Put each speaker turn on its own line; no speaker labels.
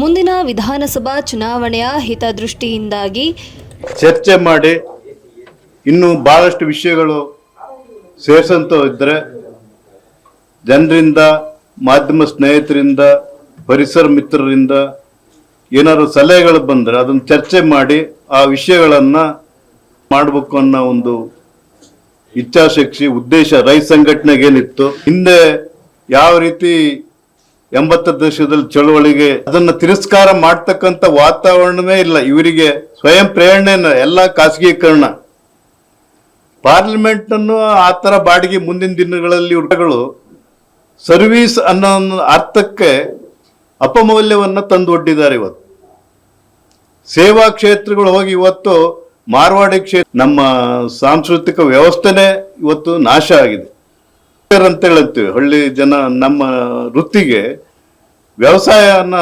ಮುಂದಿನ ವಿಧಾನಸಭಾ ಚುನಾವಣೆಯ ಹಿತದೃಷ್ಟಿಯಿಂದಾಗಿ
ಚರ್ಚೆ ಮಾಡಿ ಇನ್ನೂ ಬಹಳಷ್ಟು ವಿಷಯಗಳು ಸೇರಿಸಂತ ಇದ್ದರೆ ಜನರಿಂದ, ಮಾಧ್ಯಮ ಸ್ನೇಹಿತರಿಂದ, ಪರಿಸರ ಮಿತ್ರರಿಂದ ಏನಾದ್ರು ಸಲಹೆಗಳು ಬಂದರೆ ಅದನ್ನು ಚರ್ಚೆ ಮಾಡಿ ಆ ವಿಷಯಗಳನ್ನು ಮಾಡಬೇಕು ಅನ್ನೋ ಒಂದು ಇಚ್ಛಾಶಕ್ತಿ, ಉದ್ದೇಶ ರೈತ ಸಂಘಟನೆಗೆ ಏನಿತ್ತು ಹಿಂದೆ ಯಾವ ರೀತಿ ಎಂಬತ್ತರ ದಶಕದಲ್ಲಿ ಚಳುವಳಿಗೆ ಅದನ್ನ ತಿರಸ್ಕಾರ ಮಾಡ್ತಕ್ಕಂಥ ವಾತಾವರಣವೇ ಇಲ್ಲ. ಇವರಿಗೆ ಸ್ವಯಂ ಪ್ರೇರಣೆ ಎಲ್ಲ ಖಾಸಗೀಕರಣ. ಪಾರ್ಲಿಮೆಂಟ್ ಅನ್ನು ಆ ತರ ಬಾಡಿಗೆ ಮುಂದಿನ ದಿನಗಳಲ್ಲಿ ಊಟಗಳು ಸರ್ವಿಸ್ ಅನ್ನೋ ಅರ್ಥಕ್ಕೆ ಅಪಮೌಲ್ಯವನ್ನ ತಂದೊಡ್ಡಿದ್ದಾರೆ ಇವತ್ತು. ಸೇವಾ ಕ್ಷೇತ್ರಗಳು ಹೋಗಿ ಇವತ್ತು ಮಾರ್ವಾಡಿ ಕ್ಷೇತ್ರ ನಮ್ಮ ಸಾಂಸ್ಕೃತಿಕ ವ್ಯವಸ್ಥೆನೇ ಇವತ್ತು ನಾಶ ಆಗಿದೆ. ಅಂತ ಹೇಳ್ತೀವಿ ಹಳ್ಳಿ ಜನ ನಮ್ಮ ವೃತ್ತಿಗೆ ವ್ಯವಸಾಯನ